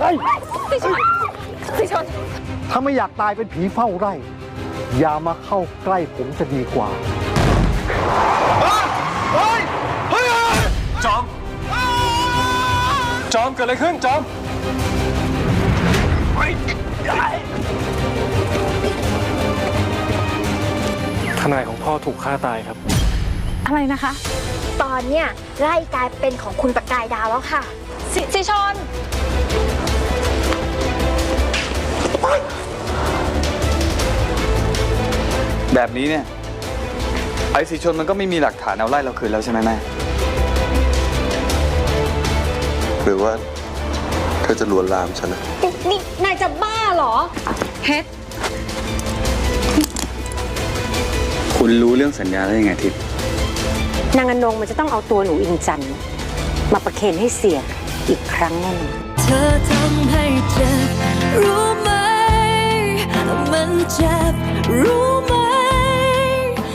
สิชนสิชนถ้าไม่อยากตายเป็นผีเฝ้าไร่ อย่ามาเข้าใกล้ผมจะดีกว่าจอม จอมเกิดอะไรขึ้นจอม ทนายของพ่อถูกฆ่าตายครับ อะไรนะคะ ตอนเนี้ยไร่กลายเป็นของคุณประกายดาวแล้วค่ะ สิสิชน แบบนี้เนี่ย ไอ้สีชนมันก็ไม่มีหลักฐานเอาไล่เราคืนแล้วใช่ไหมแม่ หรือว่าเธอจะลวนลามฉันนะ นี่นายจะบ้าเหรอ เฮ็ดคุณรู้เรื่องสัญญาได้ยังไงทิพย์นางอนงมันจะต้องเอาตัวหนูอิงจันทร์มาประเคนให้เสียอีกครั้งแน่นอน เธอทำให้เจ็บรู้ไหม มันเจ็บรู้